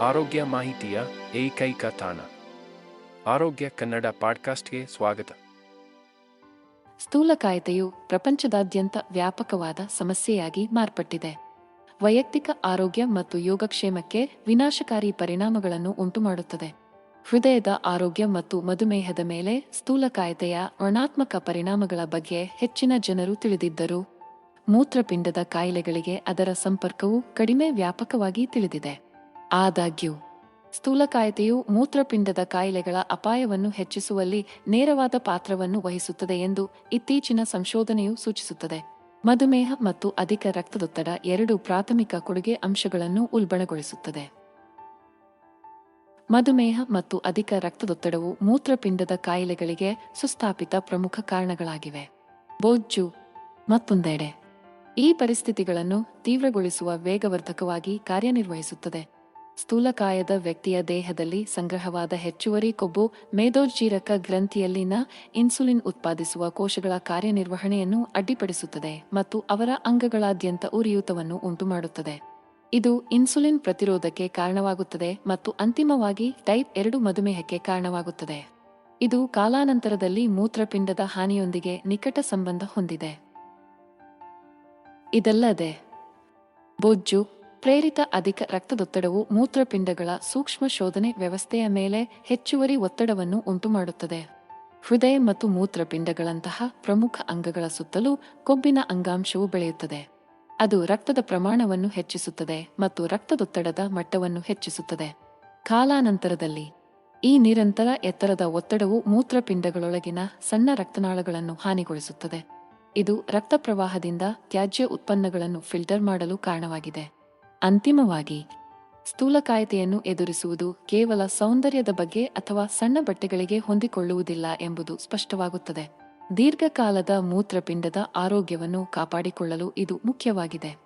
ಆರೋಗ್ಯ ಮಾಹಿತಿಯ ಏಕೈಕ ತಾಣ. ಆರೋಗ್ಯ ಕನ್ನಡ ಪಾಡ್ಕಾಸ್ಟ್ಗೆ ಸ್ವಾಗತ. ಸ್ಥೂಲಕಾಯತೆಯು ಪ್ರಪಂಚದಾದ್ಯಂತ ವ್ಯಾಪಕವಾದ ಸಮಸ್ಯೆಯಾಗಿ ಮಾರ್ಪಟ್ಟಿದೆ. ವೈಯಕ್ತಿಕ ಆರೋಗ್ಯ ಮತ್ತು ಯೋಗಕ್ಷೇಮಕ್ಕೆ ವಿನಾಶಕಾರಿ ಪರಿಣಾಮಗಳನ್ನು ಉಂಟುಮಾಡುತ್ತದೆ. ಹೃದಯದ ಆರೋಗ್ಯ ಮತ್ತು ಮಧುಮೇಹದ ಮೇಲೆ ಸ್ಥೂಲಕಾಯತೆಯ ಋಣಾತ್ಮಕ ಪರಿಣಾಮಗಳ ಬಗ್ಗೆ ಹೆಚ್ಚಿನ ಜನರು ತಿಳಿದಿದ್ದರು, ಮೂತ್ರಪಿಂಡದ ಕಾಯಿಲೆಗಳಿಗೆ ಅದರ ಸಂಪರ್ಕವು ಕಡಿಮೆ ವ್ಯಾಪಕವಾಗಿ ತಿಳಿದಿದೆ. ಆದಾಗ್ಯೂ, ಸ್ಥೂಲಕಾಯತೆಯು ಮೂತ್ರಪಿಂಡದ ಕಾಯಿಲೆಗಳ ಅಪಾಯವನ್ನು ಹೆಚ್ಚಿಸುವಲ್ಲಿ ನೇರವಾದ ಪಾತ್ರವನ್ನು ವಹಿಸುತ್ತದೆ ಎಂದು ಇತ್ತೀಚಿನ ಸಂಶೋಧನೆಯು ಸೂಚಿಸುತ್ತದೆ. ಮಧುಮೇಹ ಮತ್ತು ಅಧಿಕ ರಕ್ತದೊತ್ತಡ ಎರಡು ಪ್ರಾಥಮಿಕ ಕೊಡುಗೆ ಅಂಶಗಳನ್ನು ಉಲ್ಬಣಗೊಳಿಸುತ್ತದೆ. ಮಧುಮೇಹ ಮತ್ತು ಅಧಿಕ ರಕ್ತದೊತ್ತಡವು ಮೂತ್ರಪಿಂಡದ ಕಾಯಿಲೆಗಳಿಗೆ ಸುಸ್ಥಾಪಿತ ಪ್ರಮುಖ ಕಾರಣಗಳಾಗಿವೆ. ಬೊಜ್ಜು ಮತ್ತೊಂದೆಡೆ, ಈ ಪರಿಸ್ಥಿತಿಗಳನ್ನು ತೀವ್ರಗೊಳಿಸುವ ವೇಗವರ್ಧಕವಾಗಿ ಕಾರ್ಯನಿರ್ವಹಿಸುತ್ತದೆ. ಸ್ಥೂಲಕಾಯದ ವ್ಯಕ್ತಿಯ ದೇಹದಲ್ಲಿ ಸಂಗ್ರಹವಾದ ಹೆಚ್ಚುವರಿ ಕೊಬ್ಬು ಮೇದೋಜ್ಜೀರಕ ಗ್ರಂಥಿಯಲ್ಲಿನ ಇನ್ಸುಲಿನ್ ಉತ್ಪಾದಿಸುವ ಕೋಶಗಳ ಕಾರ್ಯನಿರ್ವಹಣೆಯನ್ನು ಅಡ್ಡಿಪಡಿಸುತ್ತದೆ ಮತ್ತು ಅವರ ಅಂಗಗಳಾದ್ಯಂತ ಉರಿಯೂತವನ್ನು ಉಂಟುಮಾಡುತ್ತದೆ. ಇದು ಇನ್ಸುಲಿನ್ ಪ್ರತಿರೋಧಕ್ಕೆ ಕಾರಣವಾಗುತ್ತದೆ ಮತ್ತು ಅಂತಿಮವಾಗಿ ಟೈಪ್ ಎರಡು ಮಧುಮೇಹಕ್ಕೆ ಕಾರಣವಾಗುತ್ತದೆ. ಇದು ಕಾಲಾನಂತರದಲ್ಲಿ ಮೂತ್ರಪಿಂಡದ ಹಾನಿಯೊಂದಿಗೆ ನಿಕಟ ಸಂಬಂಧ ಹೊಂದಿದೆ. ಇದಲ್ಲದೆ, ಬೊಜ್ಜು ಪ್ರೇರಿತ ಅಧಿಕ ರಕ್ತದೊತ್ತಡವು ಮೂತ್ರಪಿಂಡಗಳ ಸೂಕ್ಷ್ಮ ಶೋಧನೆ ವ್ಯವಸ್ಥೆಯ ಮೇಲೆ ಹೆಚ್ಚುವರಿ ಒತ್ತಡವನ್ನು ಉಂಟುಮಾಡುತ್ತದೆ. ಹೃದಯ ಮತ್ತು ಮೂತ್ರಪಿಂಡಗಳಂತಹ ಪ್ರಮುಖ ಅಂಗಗಳ ಸುತ್ತಲೂ ಕೊಬ್ಬಿನ ಅಂಗಾಂಶವು ಬೆಳೆಯುತ್ತದೆ. ಅದು ರಕ್ತದ ಪ್ರಮಾಣವನ್ನು ಹೆಚ್ಚಿಸುತ್ತದೆ ಮತ್ತು ರಕ್ತದೊತ್ತಡದ ಮಟ್ಟವನ್ನು ಹೆಚ್ಚಿಸುತ್ತದೆ. ಕಾಲಾನಂತರದಲ್ಲಿ ಈ ನಿರಂತರ ಎತ್ತರದ ಒತ್ತಡವು ಮೂತ್ರಪಿಂಡಗಳೊಳಗಿನ ಸಣ್ಣ ರಕ್ತನಾಳಗಳನ್ನು ಹಾನಿಗೊಳಿಸುತ್ತದೆ. ಇದು ರಕ್ತ ಪ್ರವಾಹದಿಂದ ತ್ಯಾಜ್ಯ ಉತ್ಪನ್ನಗಳನ್ನು ಫಿಲ್ಟರ್ ಮಾಡಲು ಕಾರಣವಾಗಿದೆ. ಅಂತಿಮವಾಗಿ ಸ್ಥೂಲಕಾಯತೆಯನ್ನು ಎದುರಿಸುವುದು ಕೇವಲ ಸೌಂದರ್ಯದ ಬಗ್ಗೆ ಅಥವಾ ಸಣ್ಣ ಬಟ್ಟೆಗಳಿಗೆ ಹೊಂದಿಕೊಳ್ಳುವುದಿಲ್ಲ ಎಂಬುದು ಸ್ಪಷ್ಟವಾಗುತ್ತದೆ. ದೀರ್ಘಕಾಲದ ಮೂತ್ರಪಿಂಡದ ಆರೋಗ್ಯವನ್ನು ಕಾಪಾಡಿಕೊಳ್ಳಲು ಇದು ಮುಖ್ಯವಾಗಿದೆ.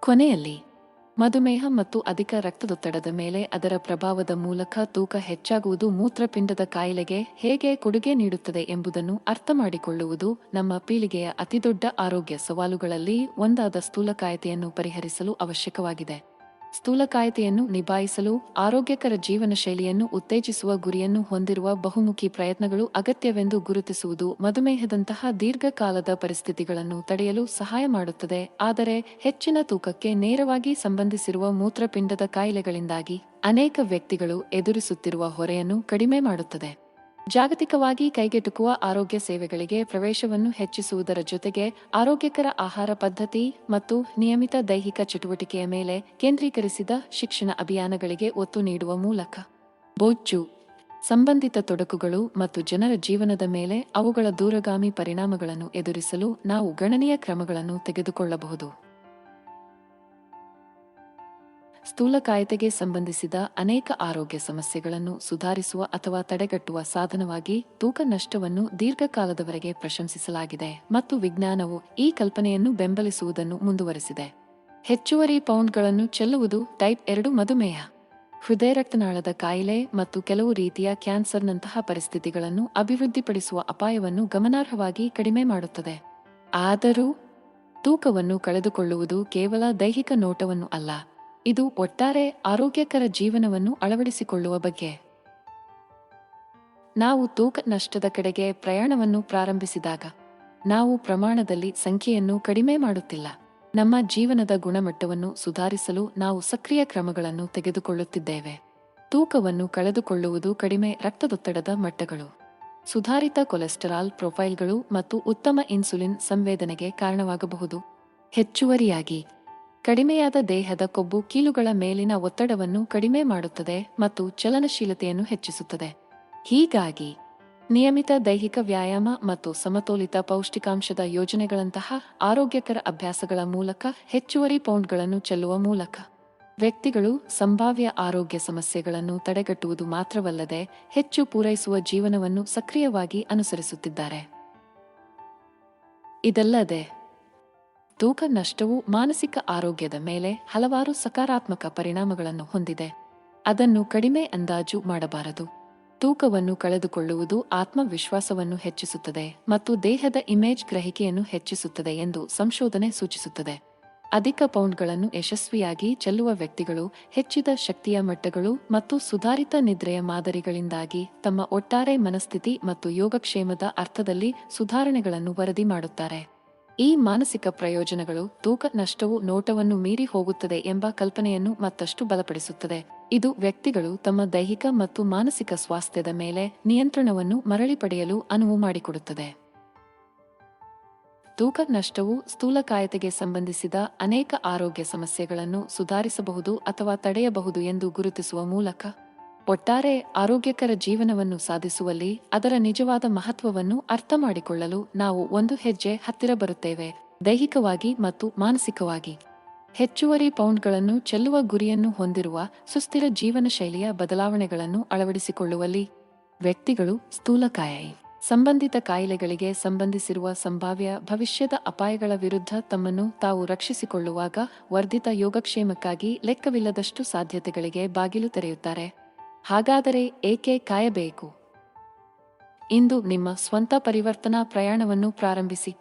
ಕೊನೆಯಲ್ಲಿ ಮಧುಮೇಹ ಮತ್ತು ಅಧಿಕ ರಕ್ತದೊತ್ತಡದ ಮೇಲೆ ಅದರ ಪ್ರಭಾವದ ಮೂಲಕ ತೂಕ ಹೆಚ್ಚಾಗುವುದು ಮೂತ್ರಪಿಂಡದ ಕಾಯಿಲೆಗೆ ಹೇಗೆ ಕೊಡುಗೆ ನೀಡುತ್ತದೆ ಎಂಬುದನ್ನು ಅರ್ಥಮಾಡಿಕೊಳ್ಳುವುದು ನಮ್ಮ ಪೀಳಿಗೆಯ ಅತಿದೊಡ್ಡ ಆರೋಗ್ಯ ಸವಾಲುಗಳಲ್ಲಿ ಒಂದಾದ ಸ್ಥೂಲಕಾಯತೆಯನ್ನು ಪರಿಹರಿಸಲು ಅವಶ್ಯಕವಾಗಿದೆ. ಸ್ಥೂಲಕಾಯತೆಯನ್ನು ನಿಭಾಯಿಸಲು, ಆರೋಗ್ಯಕರ ಜೀವನ ಶೈಲಿಯನ್ನು ಉತ್ತೇಜಿಸುವ ಗುರಿಯನ್ನು ಹೊಂದಿರುವ ಬಹುಮುಖಿ ಪ್ರಯತ್ನಗಳು ಅಗತ್ಯವೆಂದು ಗುರುತಿಸುವುದು ಮಧುಮೇಹದಂತಹ ದೀರ್ಘಕಾಲದ ಪರಿಸ್ಥಿತಿಗಳನ್ನು ತಡೆಯಲು ಸಹಾಯ ಮಾಡುತ್ತದೆ. ಆದರೆ ಹೆಚ್ಚಿನ ತೂಕಕ್ಕೆ ನೇರವಾಗಿ ಸಂಬಂಧಿಸಿರುವ ಮೂತ್ರಪಿಂಡದ ಕಾಯಿಲೆಗಳಿಂದಾಗಿ ಅನೇಕ ವ್ಯಕ್ತಿಗಳು ಎದುರಿಸುತ್ತಿರುವ ಹೊರೆಯನ್ನು ಕಡಿಮೆ ಮಾಡುತ್ತದೆ. ಜಾಗತಿಕವಾಗಿ ಕೈಗೆಟುಕುವ ಆರೋಗ್ಯ ಸೇವೆಗಳಿಗೆ ಪ್ರವೇಶವನ್ನು ಹೆಚ್ಚಿಸುವುದರ ಜೊತೆಗೆ ಆರೋಗ್ಯಕರ ಆಹಾರ ಪದ್ಧತಿ ಮತ್ತು ನಿಯಮಿತ ದೈಹಿಕ ಚಟುವಟಿಕೆಯ ಮೇಲೆ ಕೇಂದ್ರೀಕರಿಸಿದ ಶಿಕ್ಷಣ ಅಭಿಯಾನಗಳಿಗೆ ಒತ್ತು ನೀಡುವ ಮೂಲಕ. ಬೊಜ್ಜು, ಸಂಬಂಧಿತ ತೊಡಕುಗಳು ಮತ್ತು ಜನರ ಜೀವನದ ಮೇಲೆ ಅವುಗಳ ದೂರಗಾಮಿ ಪರಿಣಾಮಗಳನ್ನು ಎದುರಿಸಲು ನಾವು ಗಣನೀಯ ಕ್ರಮಗಳನ್ನು ತೆಗೆದುಕೊಳ್ಳಬಹುದು. ಸ್ಥೂಲಕಾಯತೆಗೆ ಸಂಬಂಧಿಸಿದ ಅನೇಕ ಆರೋಗ್ಯ ಸಮಸ್ಯೆಗಳನ್ನು ಸುಧಾರಿಸುವ ಅಥವಾ ತಡೆಗಟ್ಟುವ ಸಾಧನವಾಗಿ ತೂಕ ನಷ್ಟವನ್ನು ದೀರ್ಘಕಾಲದವರೆಗೆ ಪ್ರಶಂಸಿಸಲಾಗಿದೆ ಮತ್ತು ವಿಜ್ಞಾನವು ಈ ಕಲ್ಪನೆಯನ್ನು ಬೆಂಬಲಿಸುವುದನ್ನು ಮುಂದುವರೆಸಿದೆ. ಹೆಚ್ಚುವರಿ ಪೌಂಡ್ಗಳನ್ನು ಚೆಲ್ಲುವುದು ಟೈಪ್ ಎರಡು ಮಧುಮೇಹ. ಹೃದಯ ರಕ್ತನಾಳದ ಕಾಯಿಲೆ ಮತ್ತು ಕೆಲವು ರೀತಿಯ ಕ್ಯಾನ್ಸರ್ನಂತಹ ಪರಿಸ್ಥಿತಿಗಳನ್ನು ಅಭಿವೃದ್ಧಿಪಡಿಸುವ ಅಪಾಯವನ್ನು ಗಮನಾರ್ಹವಾಗಿ ಕಡಿಮೆ ಮಾಡುತ್ತದೆ. ಆದರೂ ತೂಕವನ್ನು ಕಳೆದುಕೊಳ್ಳುವುದು ಕೇವಲ ದೈಹಿಕ ನೋಟವನ್ನು ಅಲ್ಲ. ಇದು ಒಟ್ಟಾರೆ ಆರೋಗ್ಯಕರ ಜೀವನವನ್ನು ಅಳವಡಿಸಿಕೊಳ್ಳುವ ಬಗ್ಗೆ. ನಾವು ತೂಕ ನಷ್ಟದ ಕಡೆಗೆ ಪ್ರಯಾಣವನ್ನು ಪ್ರಾರಂಭಿಸಿದಾಗ, ನಾವು ಪ್ರಮಾಣದಲ್ಲಿ ಸಂಖ್ಯೆಯನ್ನು ಕಡಿಮೆ ಮಾಡುತ್ತಿಲ್ಲ. ನಮ್ಮ ಜೀವನದ ಗುಣಮಟ್ಟವನ್ನು ಸುಧಾರಿಸಲು ನಾವು ಸಕ್ರಿಯ ಕ್ರಮಗಳನ್ನು ತೆಗೆದುಕೊಳ್ಳುತ್ತಿದ್ದೇವೆ. ತೂಕವನ್ನು ಕಳೆದುಕೊಳ್ಳುವುದು ಕಡಿಮೆ ರಕ್ತದೊತ್ತಡದ ಮಟ್ಟಗಳು. ಸುಧಾರಿತ ಕೊಲೆಸ್ಟರಾಲ್ ಪ್ರೊಫೈಲ್ಗಳು ಮತ್ತು ಉತ್ತಮ ಇನ್ಸುಲಿನ್ ಸಂವೇದನೆಗೆ ಕಾರಣವಾಗಬಹುದು. ಹೆಚ್ಚುವರಿಯಾಗಿ ಕಡಿಮೆಯಾದ ದೇಹದ ಕೊಬ್ಬು ಕೀಲುಗಳ ಮೇಲಿನ ಒತ್ತಡವನ್ನು ಕಡಿಮೆ ಮಾಡುತ್ತದೆ ಮತ್ತು ಚಲನಶೀಲತೆಯನ್ನು ಹೆಚ್ಚಿಸುತ್ತದೆ. ಹೀಗಾಗಿ, ನಿಯಮಿತ ದೈಹಿಕ ವ್ಯಾಯಾಮ ಮತ್ತು ಸಮತೋಲಿತ ಪೌಷ್ಟಿಕಾಂಶದ ಯೋಜನೆಗಳಂತಹ ಆರೋಗ್ಯಕರ ಅಭ್ಯಾಸಗಳ ಮೂಲಕ ಹೆಚ್ಚುವರಿ ಪೌಂಡ್ಗಳನ್ನು ಚೆಲ್ಲುವ ಮೂಲಕ, ವ್ಯಕ್ತಿಗಳು ಸಂಭಾವ್ಯ ಆರೋಗ್ಯ ಸಮಸ್ಯೆಗಳನ್ನು ತಡೆಗಟ್ಟುವುದು ಮಾತ್ರವಲ್ಲದೆ ಹೆಚ್ಚು ಪೂರೈಸುವ ಜೀವನವನ್ನು ಸಕ್ರಿಯವಾಗಿ ಅನುಸರಿಸುತ್ತಿದ್ದಾರೆ. ಇದಲ್ಲದೆ ತೂಕ ನಷ್ಟವು ಮಾನಸಿಕ ಆರೋಗ್ಯದ ಮೇಲೆ ಹಲವಾರು ಸಕಾರಾತ್ಮಕ ಪರಿಣಾಮಗಳನ್ನು ಹೊಂದಿದೆ. ಅದನ್ನು ಕಡಿಮೆ ಅಂದಾಜು ಮಾಡಬಾರದು. ತೂಕವನ್ನು ಕಳೆದುಕೊಳ್ಳುವುದು ಆತ್ಮವಿಶ್ವಾಸವನ್ನು ಹೆಚ್ಚಿಸುತ್ತದೆ ಮತ್ತು ದೇಹದ ಇಮೇಜ್ ಗ್ರಹಿಕೆಯನ್ನು ಹೆಚ್ಚಿಸುತ್ತದೆ ಎಂದು ಸಂಶೋಧನೆ ಸೂಚಿಸುತ್ತದೆ. ಅಧಿಕ ಪೌಂಡ್ಗಳನ್ನು ಯಶಸ್ವಿಯಾಗಿ ಚೆಲ್ಲುವ ವ್ಯಕ್ತಿಗಳು, ಹೆಚ್ಚಿದ ಶಕ್ತಿಯ ಮಟ್ಟಗಳು ಮತ್ತು ಸುಧಾರಿತ ನಿದ್ರೆಯ ಮಾದರಿಗಳಿಂದಾಗಿ ತಮ್ಮ ಒಟ್ಟಾರೆ ಮನಸ್ಥಿತಿ ಮತ್ತು ಯೋಗಕ್ಷೇಮದ ಅರ್ಥದಲ್ಲಿ ಸುಧಾರಣೆಗಳನ್ನು ವರದಿ ಮಾಡುತ್ತಾರೆ. ಈ ಮಾನಸಿಕ ಪ್ರಯೋಜನಗಳು ತೂಕ ನಷ್ಟವು ನೋಟವನ್ನು ಮೀರಿ ಹೋಗುತ್ತದೆ ಎಂಬ ಕಲ್ಪನೆಯನ್ನು ಮತ್ತಷ್ಟು ಬಲಪಡಿಸುತ್ತದೆ. ಇದು ವ್ಯಕ್ತಿಗಳು ತಮ್ಮ ದೈಹಿಕ ಮತ್ತು ಮಾನಸಿಕ ಸ್ವಾಸ್ಥ್ಯದ ಮೇಲೆ ನಿಯಂತ್ರಣವನ್ನು ಮರಳಿ ಪಡೆಯಲು ಅನುವು ಮಾಡಿಕೊಡುತ್ತದೆ. ತೂಕ ನಷ್ಟವು ಸ್ಥೂಲಕಾಯತೆಗೆ ಸಂಬಂಧಿಸಿದ ಅನೇಕ ಆರೋಗ್ಯ ಸಮಸ್ಯೆಗಳನ್ನು ಸುಧಾರಿಸಬಹುದು ಅಥವಾ ತಡೆಯಬಹುದು ಎಂದು ಗುರುತಿಸುವ ಮೂಲಕ ಒಟ್ಟಾರೆ ಆರೋಗ್ಯಕರ ಜೀವನವನ್ನು ಸಾಧಿಸುವಲ್ಲಿ ಅದರ ನಿಜವಾದ ಮಹತ್ವವನ್ನು ಅರ್ಥಮಾಡಿಕೊಳ್ಳಲು ನಾವು ಒಂದು ಹೆಜ್ಜೆ ಹತ್ತಿರ ಬರುತ್ತೇವೆ, ದೈಹಿಕವಾಗಿ ಮತ್ತು ಮಾನಸಿಕವಾಗಿ. ಹೆಚ್ಚುವರಿ ಪೌಂಡ್ಗಳನ್ನು ಚೆಲ್ಲುವ ಗುರಿಯನ್ನು ಹೊಂದಿರುವ ಸುಸ್ಥಿರ ಜೀವನ ಶೈಲಿಯ ಬದಲಾವಣೆಗಳನ್ನು ಅಳವಡಿಸಿಕೊಳ್ಳುವಲ್ಲಿ ವ್ಯಕ್ತಿಗಳು ಸ್ಥೂಲಕಾಯ ಸಂಬಂಧಿತ ಕಾಯಿಲೆಗಳಿಗೆ ಸಂಬಂಧಿಸಿರುವ ಸಂಭಾವ್ಯ ಭವಿಷ್ಯದ ಅಪಾಯಗಳ ವಿರುದ್ಧ ತಮ್ಮನ್ನು ತಾವು ರಕ್ಷಿಸಿಕೊಳ್ಳುವಾಗ ವರ್ಧಿತ ಯೋಗಕ್ಷೇಮಕ್ಕಾಗಿ ಲೆಕ್ಕವಿಲ್ಲದಷ್ಟು ಸಾಧ್ಯತೆಗಳಿಗೆ ಬಾಗಿಲು ತೆರೆಯುತ್ತಾರೆ. ಹಾಗಾದರೆ ಏಕೆ ಕಾಯಬೇಕು? ಇಂದು ನಿಮ್ಮ ಸ್ವಂತ ಪರಿವರ್ತನಾ ಪ್ರಯಾಣವನ್ನು ಪ್ರಾರಂಭಿಸಿ.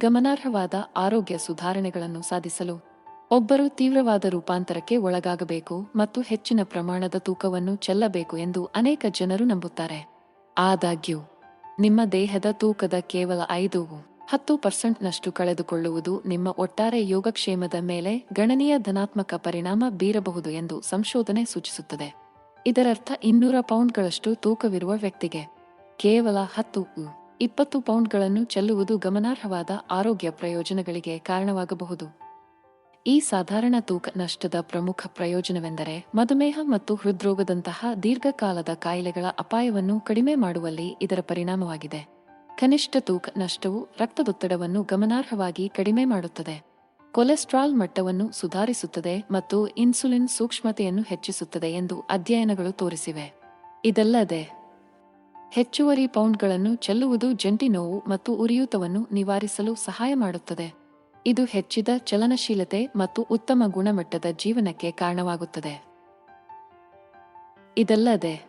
ಗಮನಾರ್ಹವಾದ ಆರೋಗ್ಯ ಸುಧಾರಣೆಗಳನ್ನು ಸಾಧಿಸಲು ಒಬ್ಬರು ತೀವ್ರವಾದ ರೂಪಾಂತರಕ್ಕೆ ಒಳಗಾಗಬೇಕು ಮತ್ತು ಹೆಚ್ಚಿನ ಪ್ರಮಾಣದ ತೂಕವನ್ನು ಚೆಲ್ಲಬೇಕು ಎಂದು ಅನೇಕ ಜನರು ನಂಬುತ್ತಾರೆ. ಆದಾಗ್ಯೂ, ನಿಮ್ಮ ದೇಹದ ತೂಕದ ಕೇವಲ ಐದು ಹತ್ತು ಪರ್ಸೆಂಟ್ನಷ್ಟು ಕಳೆದುಕೊಳ್ಳುವುದು ನಿಮ್ಮ ಒಟ್ಟಾರೆ ಯೋಗಕ್ಷೇಮದ ಮೇಲೆ ಗಣನೀಯ ಧನಾತ್ಮಕ ಪರಿಣಾಮ ಬೀರಬಹುದು ಎಂದು ಸಂಶೋಧನೆ ಸೂಚಿಸುತ್ತದೆ. ಇದರರ್ಥ ಇನ್ನೂರ ಪೌಂಡ್ಗಳಷ್ಟು ತೂಕವಿರುವ ವ್ಯಕ್ತಿಗೆ ಕೇವಲ ಹತ್ತು ಇಪ್ಪತ್ತು ಪೌಂಡ್ಗಳನ್ನು ಚೆಲ್ಲುವುದು ಗಮನಾರ್ಹವಾದ ಆರೋಗ್ಯ ಪ್ರಯೋಜನಗಳಿಗೆ ಕಾರಣವಾಗಬಹುದು. ಈ ಸಾಧಾರಣ ತೂಕ ನಷ್ಟದ ಪ್ರಮುಖ ಪ್ರಯೋಜನವೆಂದರೆ ಮಧುಮೇಹ ಮತ್ತು ಹೃದ್ರೋಗದಂತಹ ದೀರ್ಘಕಾಲದ ಕಾಯಿಲೆಗಳ ಅಪಾಯವನ್ನು ಕಡಿಮೆ ಮಾಡುವಲ್ಲಿ ಇದರ ಪರಿಣಾಮವಾಗಿದೆ. ಕನಿಷ್ಠ ತೂಕ ನಷ್ಟವು ರಕ್ತದೊತ್ತಡವನ್ನು ಗಮನಾರ್ಹವಾಗಿ ಕಡಿಮೆ ಮಾಡುತ್ತದೆ. ಕೊಲೆಸ್ಟ್ರಾಲ್ ಮಟ್ಟವನ್ನು ಸುಧಾರಿಸುತ್ತದೆ ಮತ್ತು ಇನ್ಸುಲಿನ್ ಸೂಕ್ಷ್ಮತೆಯನ್ನು ಹೆಚ್ಚಿಸುತ್ತದೆ ಎಂದು ಅಧ್ಯಯನಗಳು ತೋರಿಸಿವೆ. ಇದಲ್ಲದೆ, ಹೆಚ್ಚುವರಿ ಪೌಂಡ್ಗಳನ್ನು ಚೆಲ್ಲುವುದು ಜಂಟಿ ನೋವು ಮತ್ತು ಉರಿಯೂತವನ್ನು ನಿವಾರಿಸಲು ಸಹಾಯ ಮಾಡುತ್ತದೆ. ಇದು ಹೆಚ್ಚಿದ ಚಲನಶೀಲತೆ ಮತ್ತು ಉತ್ತಮ ಗುಣಮಟ್ಟದ ಜೀವನಕ್ಕೆ ಕಾರಣವಾಗುತ್ತದೆ. ಇದಲ್ಲದೆ,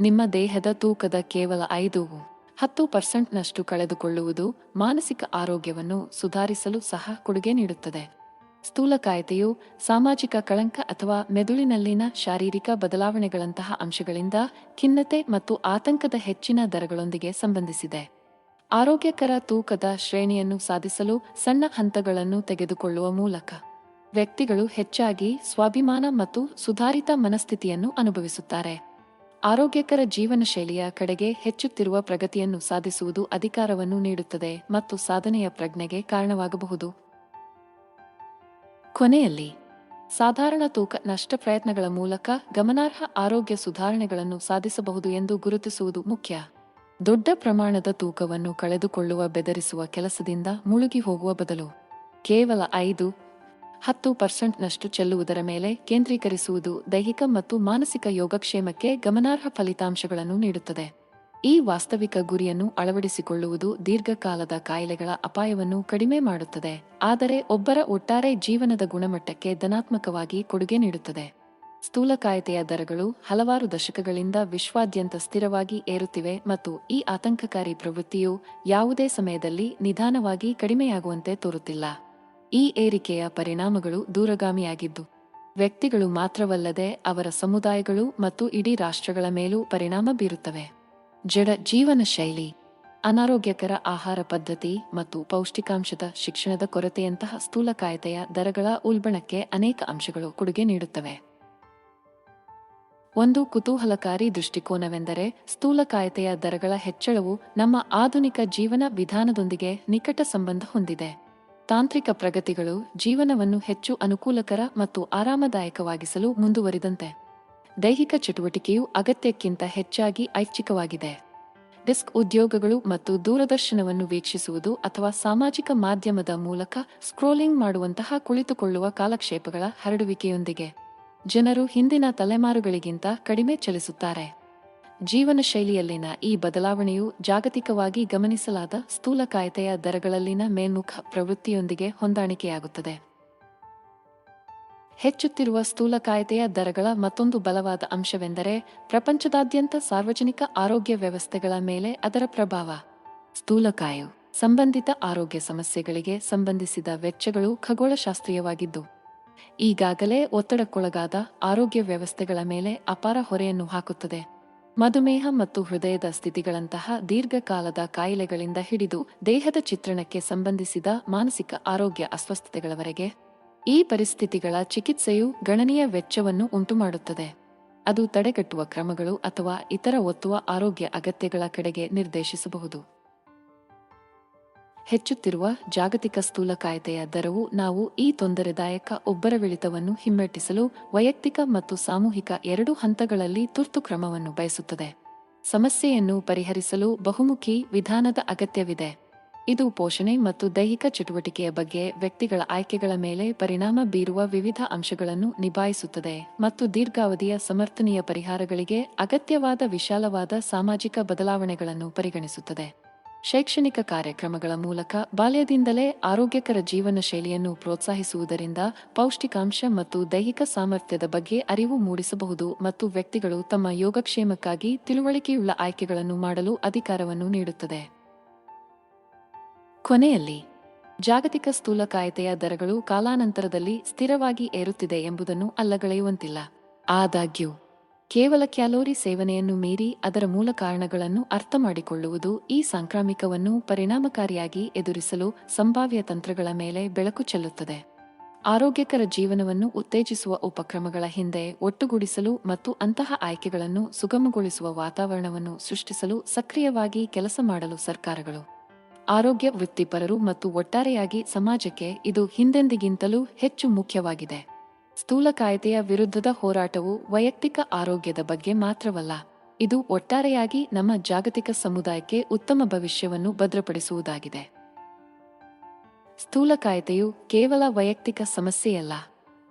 ನಿಮ್ಮ ದೇಹದ ತೂಕದ ಕೇವಲ ಐದು ಹತ್ತು ಪರ್ಸೆಂಟ್ನಷ್ಟು ಕಳೆದುಕೊಳ್ಳುವುದು ಮಾನಸಿಕ ಆರೋಗ್ಯವನ್ನು ಸುಧಾರಿಸಲು ಸಹ ಕೊಡುಗೆ ನೀಡುತ್ತದೆ. ಸ್ಥೂಲಕಾಯತೆಯು ಸಾಮಾಜಿಕ ಕಳಂಕ ಅಥವಾ ಮೆದುಳಿನಲ್ಲಿನ ಶಾರೀರಿಕ ಬದಲಾವಣೆಗಳಂತಹ ಅಂಶಗಳಿಂದ ಖಿನ್ನತೆ ಮತ್ತು ಆತಂಕದ ಹೆಚ್ಚಿನ ದರಗಳೊಂದಿಗೆ ಸಂಬಂಧಿಸಿದೆ. ಆರೋಗ್ಯಕರ ತೂಕದ ಶ್ರೇಣಿಯನ್ನು ಸಾಧಿಸಲು ಸಣ್ಣ ಹಂತಗಳನ್ನು ತೆಗೆದುಕೊಳ್ಳುವ ಮೂಲಕ ವ್ಯಕ್ತಿಗಳು ಹೆಚ್ಚಾಗಿ ಸ್ವಾಭಿಮಾನ ಮತ್ತು ಸುಧಾರಿತ ಮನಸ್ಥಿತಿಯನ್ನು ಅನುಭವಿಸುತ್ತಾರೆ. ಆರೋಗ್ಯಕರ ಜೀವನ ಶೈಲಿಯ ಕಡೆಗೆ ಹೆಚ್ಚುತ್ತಿರುವ ಪ್ರಗತಿಯನ್ನು ಸಾಧಿಸುವುದು ಅಧಿಕಾರವನ್ನು ನೀಡುತ್ತದೆ ಮತ್ತು ಸಾಧನೆಯ ಪ್ರಜ್ಞೆಗೆ ಕಾರಣವಾಗಬಹುದು. ಕೊನೆಯಲ್ಲಿ, ಸಾಧಾರಣ ತೂಕ ನಷ್ಟ ಪ್ರಯತ್ನಗಳ ಮೂಲಕ ಗಮನಾರ್ಹ ಆರೋಗ್ಯ ಸುಧಾರಣೆಗಳನ್ನು ಸಾಧಿಸಬಹುದು ಎಂದು ಗುರುತಿಸುವುದು ಮುಖ್ಯ. ದೊಡ್ಡ ಪ್ರಮಾಣದ ತೂಕವನ್ನು ಕಳೆದುಕೊಳ್ಳುವ ಬೆದರಿಸುವ ಕೆಲಸದಿಂದ ಮುಳುಗಿ ಹೋಗುವ ಬದಲು ಕೇವಲ ಐದು ಹತ್ತು ಪರ್ಸೆಂಟ್ನಷ್ಟು ಚೆಲ್ಲುವುದರ ಮೇಲೆ ಕೇಂದ್ರೀಕರಿಸುವುದು ದೈಹಿಕ ಮತ್ತು ಮಾನಸಿಕ ಯೋಗಕ್ಷೇಮಕ್ಕೆ ಗಮನಾರ್ಹ ಫಲಿತಾಂಶಗಳನ್ನು ನೀಡುತ್ತದೆ. ಈ ವಾಸ್ತವಿಕ ಗುರಿಯನ್ನು ಅಳವಡಿಸಿಕೊಳ್ಳುವುದು ದೀರ್ಘಕಾಲದ ಕಾಯಿಲೆಗಳ ಅಪಾಯವನ್ನು ಕಡಿಮೆ ಮಾಡುತ್ತದೆ, ಆದರೆ ಒಬ್ಬರ ಒಟ್ಟಾರೆ ಜೀವನದ ಗುಣಮಟ್ಟಕ್ಕೆ ಧನಾತ್ಮಕವಾಗಿ ಕೊಡುಗೆ ನೀಡುತ್ತದೆ. ಸ್ಥೂಲಕಾಯತೆಯ ದರಗಳು ಹಲವಾರು ದಶಕಗಳಿಂದ ವಿಶ್ವಾದ್ಯಂತ ಸ್ಥಿರವಾಗಿ ಏರುತ್ತಿವೆ ಮತ್ತು ಈ ಆತಂಕಕಾರಿ ಪ್ರವೃತ್ತಿಯು ಯಾವುದೇ ಸಮಯದಲ್ಲಿ ನಿಧಾನವಾಗಿ ಕಡಿಮೆಯಾಗುವಂತೆ ತೋರುತ್ತಿಲ್ಲ. ಈ ಏರಿಕೆಯ ಪರಿಣಾಮಗಳು ದೂರಗಾಮಿಯಾಗಿದ್ದು, ವ್ಯಕ್ತಿಗಳು ಮಾತ್ರವಲ್ಲದೆ ಅವರ ಸಮುದಾಯಗಳು ಮತ್ತು ಇಡೀ ರಾಷ್ಟ್ರಗಳ ಮೇಲೂ ಪರಿಣಾಮ ಬೀರುತ್ತವೆ. ಜಡ ಜೀವನ ಶೈಲಿ, ಅನಾರೋಗ್ಯಕರ ಆಹಾರ ಪದ್ಧತಿ ಮತ್ತು ಪೌಷ್ಟಿಕಾಂಶದ ಶಿಕ್ಷಣದ ಕೊರತೆಯಂತಹ ಸ್ಥೂಲಕಾಯತೆಯ ದರಗಳ ಉಲ್ಬಣಕ್ಕೆ ಅನೇಕ ಅಂಶಗಳು ಕೊಡುಗೆ ನೀಡುತ್ತವೆ. ಒಂದು ಕುತೂಹಲಕಾರಿ ದೃಷ್ಟಿಕೋನವೆಂದರೆ ಸ್ಥೂಲಕಾಯತೆಯ ದರಗಳ ಹೆಚ್ಚಳವು ನಮ್ಮ ಆಧುನಿಕ ಜೀವನ ವಿಧಾನದೊಂದಿಗೆ ನಿಕಟ ಸಂಬಂಧ ಹೊಂದಿದೆ. ತಾಂತ್ರಿಕ ಪ್ರಗತಿಗಳು ಜೀವನವನ್ನು ಹೆಚ್ಚು ಅನುಕೂಲಕರ ಮತ್ತು ಆರಾಮದಾಯಕವಾಗಿಸಲು ಮುಂದುವರಿದಂತೆ. ದೈಹಿಕ ಚಟುವಟಿಕೆಯು ಅಗತ್ಯಕ್ಕಿಂತ ಹೆಚ್ಚಾಗಿ ಐಚ್ಛಿಕವಾಗಿದೆ. ಡಿಸ್ಕ್ ಉದ್ಯೋಗಗಳು ಮತ್ತು ದೂರದರ್ಶನವನ್ನು ವೀಕ್ಷಿಸುವುದು ಅಥವಾ ಸಾಮಾಜಿಕ ಮಾಧ್ಯಮದ ಮೂಲಕ ಸ್ಕ್ರೋಲಿಂಗ್ ಮಾಡುವಂತಹ ಕುಳಿತುಕೊಳ್ಳುವ ಕಾಲಕ್ಷೇಪಗಳ ಹರಡುವಿಕೆಯೊಂದಿಗೆ. ಜನರು ಹಿಂದಿನ ತಲೆಮಾರುಗಳಿಗಿಂತ ಕಡಿಮೆ ಚಲಿಸುತ್ತಾರೆ. ಜೀವನ ಶೈಲಿಯಲ್ಲಿನ ಈ ಬದಲಾವಣೆಯು ಜಾಗತಿಕವಾಗಿ ಗಮನಿಸಲಾದ ಸ್ಥೂಲಕಾಯತೆಯ ದರಗಳಲ್ಲಿನ ಮೇಲ್ಮುಖ ಪ್ರವೃತ್ತಿಯೊಂದಿಗೆ ಹೊಂದಾಣಿಕೆಯಾಗುತ್ತದೆ. ಹೆಚ್ಚುತ್ತಿರುವ ಸ್ಥೂಲಕಾಯತೆಯ ದರಗಳ ಮತ್ತೊಂದು ಬಲವಾದ ಅಂಶವೆಂದರೆ ಪ್ರಪಂಚದಾದ್ಯಂತ ಸಾರ್ವಜನಿಕ ಆರೋಗ್ಯ ವ್ಯವಸ್ಥೆಗಳ ಮೇಲೆ ಅದರ ಪ್ರಭಾವ. ಸ್ಥೂಲಕಾಯು ಸಂಬಂಧಿತ ಆರೋಗ್ಯ ಸಮಸ್ಯೆಗಳಿಗೆ ಸಂಬಂಧಿಸಿದ ವೆಚ್ಚಗಳು ಖಗೋಳಶಾಸ್ತ್ರೀಯವಾಗಿದ್ದು, ಈಗಾಗಲೇ ಒತ್ತಡಕ್ಕೊಳಗಾದ ಆರೋಗ್ಯ ವ್ಯವಸ್ಥೆಗಳ ಮೇಲೆ ಅಪಾರ ಹೊರೆಯನ್ನು ಹಾಕುತ್ತದೆ. ಮಧುಮೇಹ ಮತ್ತು ಹೃದಯದ ಸ್ಥಿತಿಗಳಂತಹ ದೀರ್ಘಕಾಲದ ಕಾಯಿಲೆಗಳಿಂದ ಹಿಡಿದು ದೇಹದ ಚಿತ್ರಣಕ್ಕೆ ಸಂಬಂಧಿಸಿದ ಮಾನಸಿಕ ಆರೋಗ್ಯ ಅಸ್ವಸ್ಥತೆಗಳವರೆಗೆ ಈ ಪರಿಸ್ಥಿತಿಗಳ ಚಿಕಿತ್ಸೆಯು ಗಣನೀಯ ವೆಚ್ಚವನ್ನು ಉಂಟುಮಾಡುತ್ತದೆ. ಅದು ತಡೆಗಟ್ಟುವ ಕ್ರಮಗಳು ಅಥವಾ ಇತರ ಒತ್ತುವ ಆರೋಗ್ಯ ಅಗತ್ಯಗಳ ಕಡೆಗೆ ನಿರ್ದೇಶಿಸಬಹುದು. ಹೆಚ್ಚುತ್ತಿರುವ ಜಾಗತಿಕ ಸ್ಥೂಲಕಾಯತೆಯ ದರವು ನಾವು ಈ ತೊಂದರೆದಾಯಕ ಒಬ್ಬರವಿಳಿತವನ್ನು ಹಿಮ್ಮೆಟ್ಟಿಸಲು ವೈಯಕ್ತಿಕ ಮತ್ತು ಸಾಮೂಹಿಕ ಎರಡು ಹಂತಗಳಲ್ಲಿ ತುರ್ತು ಕ್ರಮವನ್ನು ಬಯಸುತ್ತದೆ. ಸಮಸ್ಯೆಯನ್ನು ಪರಿಹರಿಸಲು ಬಹುಮುಖಿ ವಿಧಾನದ ಅಗತ್ಯವಿದೆ. ಇದು ಪೋಷಣೆ ಮತ್ತು ದೈಹಿಕ ಚಟುವಟಿಕೆಯ ಬಗ್ಗೆ ವ್ಯಕ್ತಿಗಳ ಆಯ್ಕೆಗಳ ಮೇಲೆ ಪರಿಣಾಮ ಬೀರುವ ವಿವಿಧ ಅಂಶಗಳನ್ನು ನಿಭಾಯಿಸುತ್ತದೆ ಮತ್ತು ದೀರ್ಘಾವಧಿಯ ಸಮರ್ಥನೀಯ ಪರಿಹಾರಗಳಿಗೆ ಅಗತ್ಯವಾದ ವಿಶಾಲವಾದ ಸಾಮಾಜಿಕ ಬದಲಾವಣೆಗಳನ್ನು ಪರಿಗಣಿಸುತ್ತದೆ. ಶೈಕ್ಷಣಿಕ ಕಾರ್ಯಕ್ರಮಗಳ ಮೂಲಕ ಬಾಲ್ಯದಿಂದಲೇ ಆರೋಗ್ಯಕರ ಜೀವನ ಶೈಲಿಯನ್ನು ಪ್ರೋತ್ಸಾಹಿಸುವುದರಿಂದ ಪೌಷ್ಟಿಕಾಂಶ ಮತ್ತು ದೈಹಿಕ ಸಾಮರ್ಥ್ಯದ ಬಗ್ಗೆ ಅರಿವು ಮೂಡಿಸಬಹುದು ಮತ್ತು ವ್ಯಕ್ತಿಗಳು ತಮ್ಮ ಯೋಗಕ್ಷೇಮಕ್ಕಾಗಿ ತಿಳುವಳಿಕೆಯುಳ್ಳ ಆಯ್ಕೆಗಳನ್ನು ಮಾಡಲು ಅಧಿಕಾರವನ್ನು ನೀಡುತ್ತದೆ. ಕೊನೆಯಲ್ಲಿ, ಜಾಗತಿಕ ಸ್ಥೂಲಕಾಯತೆಯ ದರಗಳು ಕಾಲಾನಂತರದಲ್ಲಿ ಸ್ಥಿರವಾಗಿ ಏರುತ್ತಿದೆ ಎಂಬುದನ್ನು ಅಲ್ಲಗಳೆಯುವಂತಿಲ್ಲ. ಆದಾಗ್ಯೂ ಕೇವಲ ಕ್ಯಾಲೋರಿ ಸೇವನೆಯನ್ನು ಮೀರಿ ಅದರ ಮೂಲ ಕಾರಣಗಳನ್ನು ಅರ್ಥ ಮಾಡಿಕೊಳ್ಳುವುದು ಈ ಸಾಂಕ್ರಾಮಿಕವನ್ನು ಪರಿಣಾಮಕಾರಿಯಾಗಿ ಎದುರಿಸಲು ಸಂಭಾವ್ಯ ತಂತ್ರಗಳ ಮೇಲೆ ಬೆಳಕು ಚೆಲ್ಲುತ್ತದೆ. ಆರೋಗ್ಯಕರ ಜೀವನವನ್ನು ಉತ್ತೇಜಿಸುವ ಉಪಕ್ರಮಗಳ ಹಿಂದೆ ಒಟ್ಟುಗೂಡಿಸಲು ಮತ್ತು ಅಂತಹ ಆಯ್ಕೆಗಳನ್ನು ಸುಗಮಗೊಳಿಸುವ ವಾತಾವರಣವನ್ನು ಸೃಷ್ಟಿಸಲು ಸಕ್ರಿಯವಾಗಿ ಕೆಲಸ ಮಾಡಲು ಸರ್ಕಾರಗಳು. ಆರೋಗ್ಯ ವೃತ್ತಿಪರರು ಮತ್ತು ಒಟ್ಟಾರೆಯಾಗಿ ಸಮಾಜಕ್ಕೆ ಇದು ಹಿಂದೆಂದಿಗಿಂತಲೂ ಹೆಚ್ಚು ಮುಖ್ಯವಾಗಿದೆ. ಸ್ಥೂಲಕಾಯತೆಯ ವಿರುದ್ಧದ ಹೋರಾಟವು ವೈಯಕ್ತಿಕ ಆರೋಗ್ಯದ ಬಗ್ಗೆ ಮಾತ್ರವಲ್ಲ, ಇದು ಒಟ್ಟಾರೆಯಾಗಿ ನಮ್ಮ ಜಾಗತಿಕ ಸಮುದಾಯಕ್ಕೆ ಉತ್ತಮ ಭವಿಷ್ಯವನ್ನು ಭದ್ರಪಡಿಸುವುದಾಗಿದೆ. ಸ್ಥೂಲಕಾಯತೆಯು ಕೇವಲ ವೈಯಕ್ತಿಕ ಸಮಸ್ಯೆಯಲ್ಲ,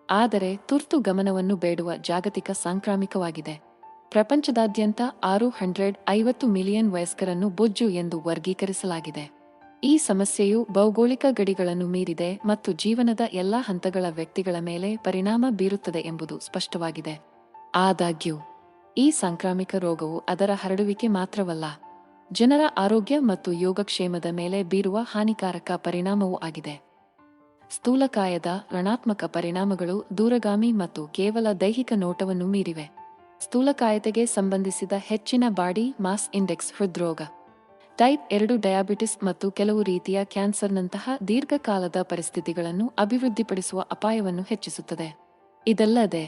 ಆದರೆ ತುರ್ತು ಗಮನವನ್ನು ಬೇಡುವ ಜಾಗತಿಕ ಸಾಂಕ್ರಾಮಿಕವಾಗಿದೆ. ಪ್ರಪಂಚದಾದ್ಯಂತ ಆರು ಹಂಡ್ರೆಡ್ ಐವತ್ತು ಮಿಲಿಯನ್ ವಯಸ್ಕರನ್ನು ಬೊಜ್ಜು ಎಂದು ವರ್ಗೀಕರಿಸಲಾಗಿದೆ. ಈ ಸಮಸ್ಯೆಯು ಭೌಗೋಳಿಕ ಗಡಿಗಳನ್ನು ಮೀರಿದೆ ಮತ್ತು ಜೀವನದ ಎಲ್ಲಾ ಹಂತಗಳ ವ್ಯಕ್ತಿಗಳ ಮೇಲೆ ಪರಿಣಾಮ ಬೀರುತ್ತದೆ ಎಂಬುದು ಸ್ಪಷ್ಟವಾಗಿದೆ. ಆದಾಗ್ಯೂ, ಈ ಸಾಂಕ್ರಾಮಿಕ ರೋಗವು ಅದರ ಹರಡುವಿಕೆ ಮಾತ್ರವಲ್ಲ, ಜನರ ಆರೋಗ್ಯ ಮತ್ತು ಯೋಗಕ್ಷೇಮದ ಮೇಲೆ ಬೀರುವ ಹಾನಿಕಾರಕ ಪರಿಣಾಮವೂ ಆಗಿದೆ. ಸ್ಥೂಲಕಾಯದ ಋಣಾತ್ಮಕ ಪರಿಣಾಮಗಳು ದೂರಗಾಮಿ ಮತ್ತು ಕೇವಲ ದೈಹಿಕ ನೋಟವನ್ನು ಮೀರಿವೆ. ಸ್ಥೂಲಕಾಯತೆಗೆ ಸಂಬಂಧಿಸಿದ ಹೆಚ್ಚಿನ ಬಾಡಿ ಮಾಸ್ ಇಂಡೆಕ್ಸ್ ಹೃದ್ರೋಗ ಟೈಪ್ ಎರಡು ಡಯಾಬಿಟಿಸ್ ಮತ್ತು ಕೆಲವು ರೀತಿಯ ಕ್ಯಾನ್ಸರ್ನಂತಹ ದೀರ್ಘಕಾಲದ ಪರಿಸ್ಥಿತಿಗಳನ್ನು ಅಭಿವೃದ್ಧಿಪಡಿಸುವ ಅಪಾಯವನ್ನು ಹೆಚ್ಚಿಸುತ್ತದೆ. ಇದಲ್ಲದೆ,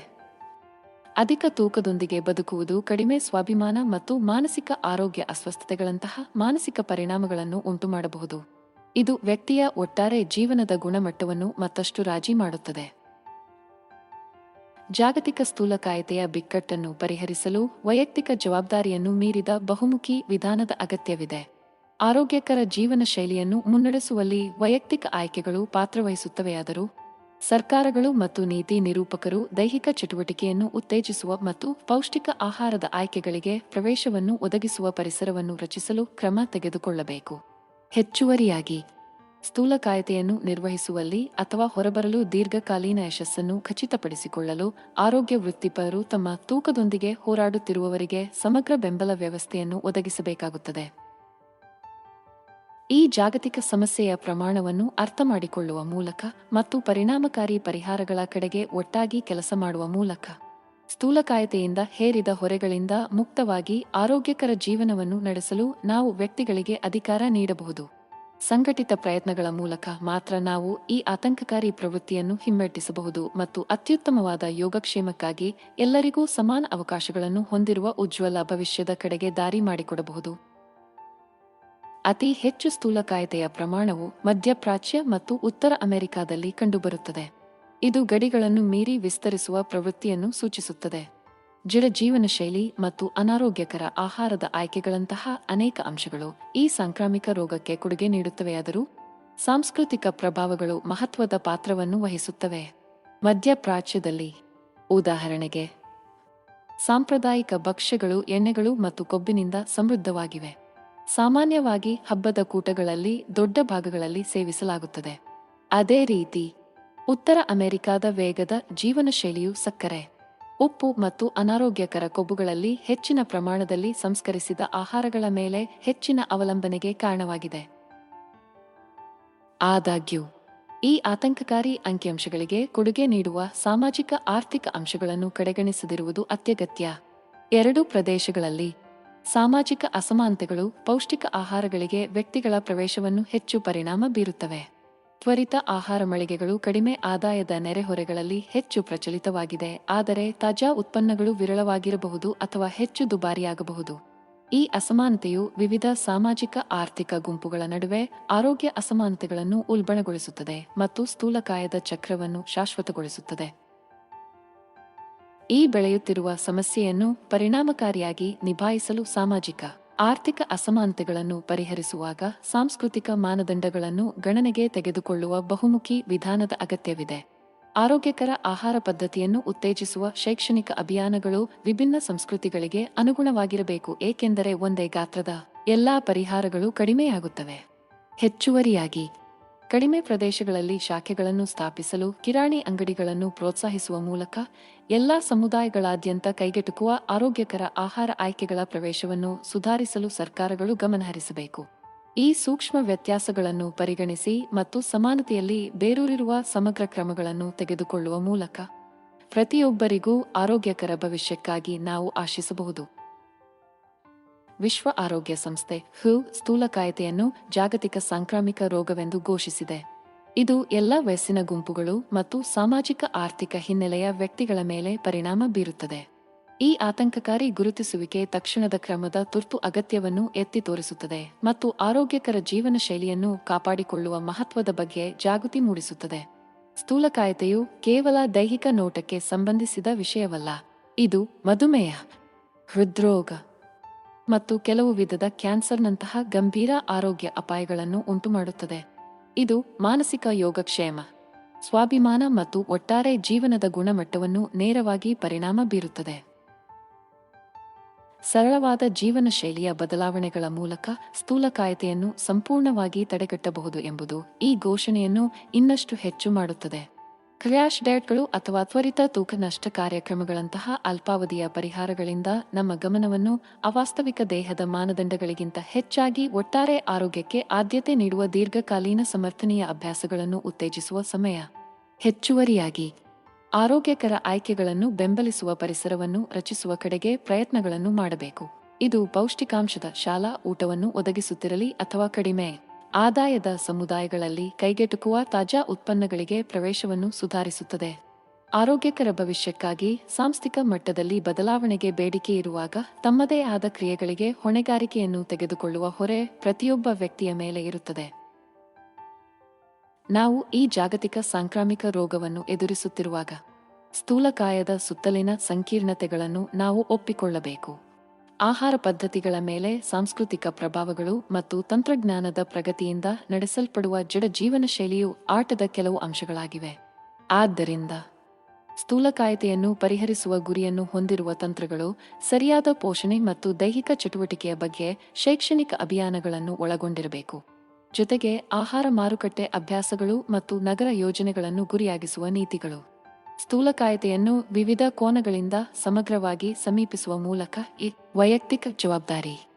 ಅಧಿಕ ತೂಕದೊಂದಿಗೆ ಬದುಕುವುದು ಕಡಿಮೆ ಸ್ವಾಭಿಮಾನ ಮತ್ತು ಮಾನಸಿಕ ಆರೋಗ್ಯ ಅಸ್ವಸ್ಥತೆಗಳಂತಹ ಮಾನಸಿಕ ಪರಿಣಾಮಗಳನ್ನು ಉಂಟುಮಾಡಬಹುದು. ಇದು ವ್ಯಕ್ತಿಯ ಒಟ್ಟಾರೆ ಜೀವನದ ಗುಣಮಟ್ಟವನ್ನು ಮತ್ತಷ್ಟು ರಾಜಿ ಮಾಡುತ್ತದೆ. ಜಾಗತಿಕ ಸ್ಥೂಲಕಾಯತೆಯ ಬಿಕ್ಕಟ್ಟನ್ನು ಪರಿಹರಿಸಲು ವೈಯಕ್ತಿಕ ಜವಾಬ್ದಾರಿಯನ್ನು ಮೀರಿದ ಬಹುಮುಖಿ ವಿಧಾನದ ಅಗತ್ಯವಿದೆ. ಆರೋಗ್ಯಕರ ಜೀವನ ಶೈಲಿಯನ್ನು ಮುನ್ನಡೆಸುವಲ್ಲಿ ವೈಯಕ್ತಿಕ ಆಯ್ಕೆಗಳು ಪಾತ್ರವಹಿಸುತ್ತವೆಯಾದರೂ, ಸರ್ಕಾರಗಳು ಮತ್ತು ನೀತಿ ನಿರೂಪಕರು ದೈಹಿಕ ಚಟುವಟಿಕೆಯನ್ನು ಉತ್ತೇಜಿಸುವ ಮತ್ತು ಪೌಷ್ಟಿಕ ಆಹಾರದ ಆಯ್ಕೆಗಳಿಗೆ ಪ್ರವೇಶವನ್ನು ಒದಗಿಸುವ ಪರಿಸರವನ್ನು ರಚಿಸಲು ಕ್ರಮ ತೆಗೆದುಕೊಳ್ಳಬೇಕು. ಹೆಚ್ಚುವರಿಯಾಗಿ ಸ್ಥೂಲಕಾಯತೆಯನ್ನು ನಿರ್ವಹಿಸುವಲ್ಲಿ ಅಥವಾ ಹೊರಬರಲು ದೀರ್ಘಕಾಲೀನ ಯಶಸ್ಸನ್ನು ಖಚಿತಪಡಿಸಿಕೊಳ್ಳಲು ಆರೋಗ್ಯ ವೃತ್ತಿಪರರು ತಮ್ಮ ತೂಕದೊಂದಿಗೆ ಹೋರಾಡುತ್ತಿರುವವರಿಗೆ ಸಮಗ್ರ ಬೆಂಬಲ ವ್ಯವಸ್ಥೆಯನ್ನು ಒದಗಿಸಬೇಕಾಗುತ್ತದೆ. ಈ ಜಾಗತಿಕ ಸಮಸ್ಯೆಯ ಪ್ರಮಾಣವನ್ನು ಅರ್ಥಮಾಡಿಕೊಳ್ಳುವ ಮೂಲಕ ಮತ್ತು ಪರಿಣಾಮಕಾರಿ ಪರಿಹಾರಗಳ ಕಡೆಗೆ ಒಟ್ಟಾಗಿ ಕೆಲಸ ಮಾಡುವ ಮೂಲಕ ಸ್ಥೂಲಕಾಯತೆಯಿಂದ ಹೇರಿದ ಹೊರೆಗಳಿಂದ ಮುಕ್ತವಾಗಿ ಆರೋಗ್ಯಕರ ಜೀವನವನ್ನು ನಡೆಸಲು ನಾವು ವ್ಯಕ್ತಿಗಳಿಗೆ ಅಧಿಕಾರ ನೀಡಬಹುದು. ಸಂಘಟಿತ ಪ್ರಯತ್ನಗಳ ಮೂಲಕ ಮಾತ್ರ ನಾವು ಈ ಆತಂಕಕಾರಿ ಪ್ರವೃತ್ತಿಯನ್ನು ಹಿಮ್ಮೆಟ್ಟಿಸಬಹುದು ಮತ್ತು ಅತ್ಯುತ್ತಮವಾದ ಯೋಗಕ್ಷೇಮಕ್ಕಾಗಿ ಎಲ್ಲರಿಗೂ ಸಮಾನ ಅವಕಾಶಗಳನ್ನು ಹೊಂದಿರುವ ಉಜ್ವಲ ಭವಿಷ್ಯದ ಕಡೆಗೆ ದಾರಿ ಮಾಡಿಕೊಡಬಹುದು. ಅತಿ ಹೆಚ್ಚು ಸ್ಥೂಲಕಾಯತೆಯ ಪ್ರಮಾಣವು ಮಧ್ಯಪ್ರಾಚ್ಯ ಮತ್ತು ಉತ್ತರ ಅಮೆರಿಕಾದಲ್ಲಿ ಕಂಡುಬರುತ್ತದೆ. ಇದು ಗಡಿಗಳನ್ನು ಮೀರಿ ವಿಸ್ತರಿಸುವ ಪ್ರವೃತ್ತಿಯನ್ನು ಸೂಚಿಸುತ್ತದೆ. ಜಿಡ ಜೀವನ ಶೈಲಿ ಮತ್ತು ಅನಾರೋಗ್ಯಕರ ಆಹಾರದ ಆಯ್ಕೆಗಳಂತಹ ಅನೇಕ ಅಂಶಗಳು ಈ ಸಾಂಕ್ರಾಮಿಕ ರೋಗಕ್ಕೆ ಕೊಡುಗೆ ನೀಡುತ್ತವೆಯಾದರೂ ಸಾಂಸ್ಕೃತಿಕ ಪ್ರಭಾವಗಳು ಮಹತ್ವದ ಪಾತ್ರವನ್ನು ವಹಿಸುತ್ತವೆ. ಮಧ್ಯಪ್ರಾಚ್ಯದಲ್ಲಿ ಉದಾಹರಣೆಗೆ, ಸಾಂಪ್ರದಾಯಿಕ ಭಕ್ಷ್ಯಗಳು, ಎಣ್ಣೆಗಳು ಮತ್ತು ಕೊಬ್ಬಿನಿಂದ ಸಮೃದ್ಧವಾಗಿವೆ. ಸಾಮಾನ್ಯವಾಗಿ ಹಬ್ಬದ ಕೂಟಗಳಲ್ಲಿ ದೊಡ್ಡ ಭಾಗಗಳಲ್ಲಿ ಸೇವಿಸಲಾಗುತ್ತದೆ. ಅದೇ ರೀತಿ, ಉತ್ತರ ಅಮೆರಿಕಾದ ವೇಗದ ಜೀವನ ಶೈಲಿಯು ಸಕ್ಕರೆ, ಉಪ್ಪು ಮತ್ತು ಅನಾರೋಗ್ಯಕರ ಕೊಬ್ಬುಗಳಲ್ಲಿ ಹೆಚ್ಚಿನ ಪ್ರಮಾಣದಲ್ಲಿ ಸಂಸ್ಕರಿಸಿದ ಆಹಾರಗಳ ಮೇಲೆ ಹೆಚ್ಚಿನ ಅವಲಂಬನೆಗೆ ಕಾರಣವಾಗಿದೆ. ಆದಾಗ್ಯೂ, ಈ ಆತಂಕಕಾರಿ ಅಂಕಿಅಂಶಗಳಿಗೆ ಕೊಡುಗೆ ನೀಡುವ ಸಾಮಾಜಿಕ ಆರ್ಥಿಕ ಅಂಶಗಳನ್ನು ಕಡೆಗಣಿಸದಿರುವುದು ಅತ್ಯಗತ್ಯ. ಎರಡೂ ಪ್ರದೇಶಗಳಲ್ಲಿ ಸಾಮಾಜಿಕ ಅಸಮಾನತೆಗಳು ಪೌಷ್ಟಿಕ ಆಹಾರಗಳಿಗೆ ವ್ಯಕ್ತಿಗಳ ಪ್ರವೇಶವನ್ನು ಹೆಚ್ಚು ಪರಿಣಾಮ ಬೀರುತ್ತವೆ. ತ್ವರಿತ ಆಹಾರ ಮಳಿಗೆಗಳು ಕಡಿಮೆ ಆದಾಯದ ನೆರೆಹೊರೆಗಳಲ್ಲಿ ಹೆಚ್ಚು ಪ್ರಚಲಿತವಾಗಿದೆ, ಆದರೆ ತಾಜಾ ಉತ್ಪನ್ನಗಳು ವಿರಳವಾಗಿರಬಹುದು ಅಥವಾ ಹೆಚ್ಚು ದುಬಾರಿಯಾಗಬಹುದು. ಈ ಅಸಮಾನತೆಯು ವಿವಿಧ ಸಾಮಾಜಿಕ ಆರ್ಥಿಕ ಗುಂಪುಗಳ ನಡುವೆ ಆರೋಗ್ಯ ಅಸಮಾನತೆಗಳನ್ನು ಉಲ್ಬಣಗೊಳಿಸುತ್ತದೆ ಮತ್ತು ಸ್ಥೂಲಕಾಯದ ಚಕ್ರವನ್ನು ಶಾಶ್ವತಗೊಳಿಸುತ್ತದೆ. ಈ ಬೆಳೆಯುತ್ತಿರುವ ಸಮಸ್ಯೆಯನ್ನು ಪರಿಣಾಮಕಾರಿಯಾಗಿ ನಿಭಾಯಿಸಲು ಸಾಮಾಜಿಕ, ಆರ್ಥಿಕ ಅಸಮಾನತೆಗಳನ್ನು ಪರಿಹರಿಸುವಾಗ ಸಾಂಸ್ಕೃತಿಕ ಮಾನದಂಡಗಳನ್ನು ಗಣನೆಗೆ ತೆಗೆದುಕೊಳ್ಳುವ ಬಹುಮುಖಿ ವಿಧಾನದ ಅಗತ್ಯವಿದೆ. ಆರೋಗ್ಯಕರ ಆಹಾರ ಪದ್ಧತಿಯನ್ನು ಉತ್ತೇಜಿಸುವ ಶೈಕ್ಷಣಿಕ ಅಭಿಯಾನಗಳು ವಿಭಿನ್ನ ಸಂಸ್ಕೃತಿಗಳಿಗೆ ಅನುಗುಣವಾಗಿರಬೇಕು, ಏಕೆಂದರೆ ಒಂದೇ ಗಾತ್ರದ ಎಲ್ಲಾ ಪರಿಹಾರಗಳು ಕಡಿಮೆಯಾಗುತ್ತವೆ. ಹೆಚ್ಚುವರಿಯಾಗಿ ಕಡಿಮೆ ಪ್ರದೇಶಗಳಲ್ಲಿ ಶಾಖೆಗಳನ್ನು ಸ್ಥಾಪಿಸಲು ಕಿರಾಣಿ ಅಂಗಡಿಗಳನ್ನು ಪ್ರೋತ್ಸಾಹಿಸುವ ಮೂಲಕ ಎಲ್ಲಾ ಸಮುದಾಯಗಳಾದ್ಯಂತ ಕೈಗೆಟುಕುವ ಆರೋಗ್ಯಕರ ಆಹಾರ ಆಯ್ಕೆಗಳ ಪ್ರವೇಶವನ್ನು ಸುಧಾರಿಸಲು ಸರ್ಕಾರಗಳು ಗಮನಹರಿಸಬೇಕು. ಈ ಸೂಕ್ಷ್ಮ ವ್ಯತ್ಯಾಸಗಳನ್ನು ಪರಿಗಣಿಸಿ ಮತ್ತು ಸಮಾನತೆಯಲ್ಲಿ ಬೇರೂರಿರುವ ಸಮಗ್ರ ಕ್ರಮಗಳನ್ನು ತೆಗೆದುಕೊಳ್ಳುವ ಮೂಲಕ ಪ್ರತಿಯೊಬ್ಬರಿಗೂ ಆರೋಗ್ಯಕರ ಭವಿಷ್ಯಕ್ಕಾಗಿ ನಾವು ಆಶಿಸಬಹುದು. ವಿಶ್ವ ಆರೋಗ್ಯ ಸಂಸ್ಥೆ ಹು ಸ್ಥೂಲಕಾಯತೆಯನ್ನು ಜಾಗತಿಕ ಸಾಂಕ್ರಾಮಿಕ ರೋಗವೆಂದು ಘೋಷಿಸಿದೆ. ಇದು ಎಲ್ಲ ವಯಸ್ಸಿನ ಗುಂಪುಗಳು ಮತ್ತು ಸಾಮಾಜಿಕ ಆರ್ಥಿಕ ಹಿನ್ನೆಲೆಯ ವ್ಯಕ್ತಿಗಳ ಮೇಲೆ ಪರಿಣಾಮ ಬೀರುತ್ತದೆ. ಈ ಆತಂಕಕಾರಿ ಗುರುತಿಸುವಿಕೆ ತಕ್ಷಣದ ಕ್ರಮದ ತುರ್ತು ಅಗತ್ಯವನ್ನು ಎತ್ತಿ ತೋರಿಸುತ್ತದೆ ಮತ್ತು ಆರೋಗ್ಯಕರ ಜೀವನ ಶೈಲಿಯನ್ನು ಕಾಪಾಡಿಕೊಳ್ಳುವ ಮಹತ್ವದ ಬಗ್ಗೆ ಜಾಗೃತಿ ಮೂಡಿಸುತ್ತದೆ. ಸ್ಥೂಲಕಾಯತೆಯು ಕೇವಲ ದೈಹಿಕ ನೋಟಕ್ಕೆ ಸಂಬಂಧಿಸಿದ ವಿಷಯವಲ್ಲ. ಇದು ಮಧುಮೇಹ, ಹೃದ್ರೋಗ ಮತ್ತು ಕೆಲವು ವಿಧದ ಕ್ಯಾನ್ಸರ್ನಂತಹ ಗಂಭೀರ ಆರೋಗ್ಯ ಅಪಾಯಗಳನ್ನು ಉಂಟುಮಾಡುತ್ತದೆ. ಇದು ಮಾನಸಿಕ ಯೋಗಕ್ಷೇಮ. ಸ್ವಾಭಿಮಾನ ಮತ್ತು ಒಟ್ಟಾರೆ ಜೀವನದ ಗುಣಮಟ್ಟವನ್ನು ನೇರವಾಗಿ ಪರಿಣಾಮ ಬೀರುತ್ತದೆ. ಸರಳವಾದ ಜೀವನ ಶೈಲಿಯ ಬದಲಾವಣೆಗಳ ಮೂಲಕ ಸ್ಥೂಲಕಾಯತೆಯನ್ನು ಸಂಪೂರ್ಣವಾಗಿ ತಡೆಗಟ್ಟಬಹುದು ಎಂಬುದು ಈ ಘೋಷಣೆಯನ್ನು ಇನ್ನಷ್ಟು ಹೆಚ್ಚು ಮಾಡುತ್ತದೆ. ಕ್ರ್ಯಾಶ್ ಡಯಟ್ಗಳು ಅಥವಾ ತ್ವರಿತ ತೂಕ ನಷ್ಟ ಕಾರ್ಯಕ್ರಮಗಳಂತಹ ಅಲ್ಪಾವಧಿಯ ಪರಿಹಾರಗಳಿಂದ ನಮ್ಮ ಗಮನವನ್ನು ಅವಾಸ್ತವಿಕ ದೇಹದ ಮಾನದಂಡಗಳಿಗಿಂತ ಹೆಚ್ಚಾಗಿ ಒಟ್ಟಾರೆ ಆರೋಗ್ಯಕ್ಕೆ ಆದ್ಯತೆ ನೀಡುವ ದೀರ್ಘಕಾಲೀನ ಸಮರ್ಥನೀಯ ಅಭ್ಯಾಸಗಳನ್ನು ಉತ್ತೇಜಿಸುವ ಸಮಯ. ಹೆಚ್ಚುವರಿಯಾಗಿ, ಆರೋಗ್ಯಕರ ಆಯ್ಕೆಗಳನ್ನು ಬೆಂಬಲಿಸುವ ಪರಿಸರವನ್ನು ರಚಿಸುವ ಕಡೆಗೆ ಪ್ರಯತ್ನಗಳನ್ನು ಮಾಡಬೇಕು. ಇದು ಪೌಷ್ಟಿಕಾಂಶದ ಶಾಲಾ ಊಟವನ್ನು ಒದಗಿಸುತ್ತಿರಲಿ ಅಥವಾ ಕಡಿಮೆ. ಆದಾಯದ ಸಮುದಾಯಗಳಲ್ಲಿ ಕೈಗೆಟುಕುವ ತಾಜಾ ಉತ್ಪನ್ನಗಳಿಗೆ ಪ್ರವೇಶವನ್ನು ಸುಧಾರಿಸುತ್ತದೆ. ಆರೋಗ್ಯಕರ ಭವಿಷ್ಯಕ್ಕಾಗಿ ಸಾಂಸ್ಥಿಕ ಮಟ್ಟದಲ್ಲಿ ಬದಲಾವಣೆಗೆ ಬೇಡಿಕೆ ಇರುವಾಗ ತಮ್ಮದೇ ಆದ ಕ್ರಿಯೆಗಳಿಗೆ ಹೊಣೆಗಾರಿಕೆಯನ್ನು ತೆಗೆದುಕೊಳ್ಳುವ ಹೊರೆ ಪ್ರತಿಯೊಬ್ಬ ವ್ಯಕ್ತಿಯ ಮೇಲೆ ಇರುತ್ತದೆ. ನಾವು ಈ ಜಾಗತಿಕ ಸಾಂಕ್ರಾಮಿಕ ರೋಗವನ್ನು ಎದುರಿಸುತ್ತಿರುವಾಗ ಸ್ಥೂಲಕಾಯದ ಸುತ್ತಲಿನ ಸಂಕೀರ್ಣತೆಗಳನ್ನು ನಾವು ಒಪ್ಪಿಕೊಳ್ಳಬೇಕು. ಆಹಾರ ಪದ್ಧತಿಗಳ ಮೇಲೆ ಸಾಂಸ್ಕೃತಿಕ ಪ್ರಭಾವಗಳು ಮತ್ತು ತಂತ್ರಜ್ಞಾನದ ಪ್ರಗತಿಯಿಂದ ನಡೆಸಲ್ಪಡುವ ಜಡ ಜೀವನ ಶೈಲಿಯು ಆಟದ ಕೆಲವು ಅಂಶಗಳಾಗಿವೆ. ಆದ್ದರಿಂದ ಸ್ಥೂಲಕಾಯತೆಯನ್ನು ಪರಿಹರಿಸುವ ಗುರಿಯನ್ನು ಹೊಂದಿರುವ ತಂತ್ರಗಳು ಸರಿಯಾದ ಪೋಷಣೆ ಮತ್ತು ದೈಹಿಕ ಚಟುವಟಿಕೆಯ ಬಗ್ಗೆ ಶೈಕ್ಷಣಿಕ ಅಭಿಯಾನಗಳನ್ನು ಒಳಗೊಂಡಿರಬೇಕು. ಜೊತೆಗೆ ಆಹಾರ ಮಾರುಕಟ್ಟೆ ಅಭ್ಯಾಸಗಳು ಮತ್ತು ನಗರ ಯೋಜನೆಗಳನ್ನು ಗುರಿಯಾಗಿಸುವ ನೀತಿಗಳು. ಸ್ಥೂಲಕಾಯತೆಯನ್ನು ವಿವಿಧ ಕೋನಗಳಿಂದ ಸಮಗ್ರವಾಗಿ ಸಮೀಪಿಸುವ ಮೂಲಕ ಈ ವೈಯಕ್ತಿಕ ಜವಾಬ್ದಾರಿ,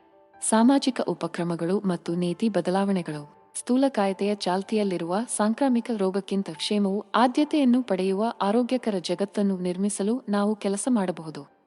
ಸಾಮಾಜಿಕ ಉಪಕ್ರಮಗಳು ಮತ್ತು ನೀತಿ ಬದಲಾವಣೆಗಳು. ಸ್ಥೂಲಕಾಯತೆಯ ಚಾಲ್ತಿಯಲ್ಲಿರುವ ಸಾಂಕ್ರಾಮಿಕ ರೋಗಕ್ಕಿಂತ ಕ್ಷೇಮವು ಆದ್ಯತೆಯನ್ನು ಪಡೆಯುವ ಆರೋಗ್ಯಕರ ಜಗತ್ತನ್ನು ನಿರ್ಮಿಸಲು ನಾವು ಕೆಲಸ ಮಾಡಬಹುದು.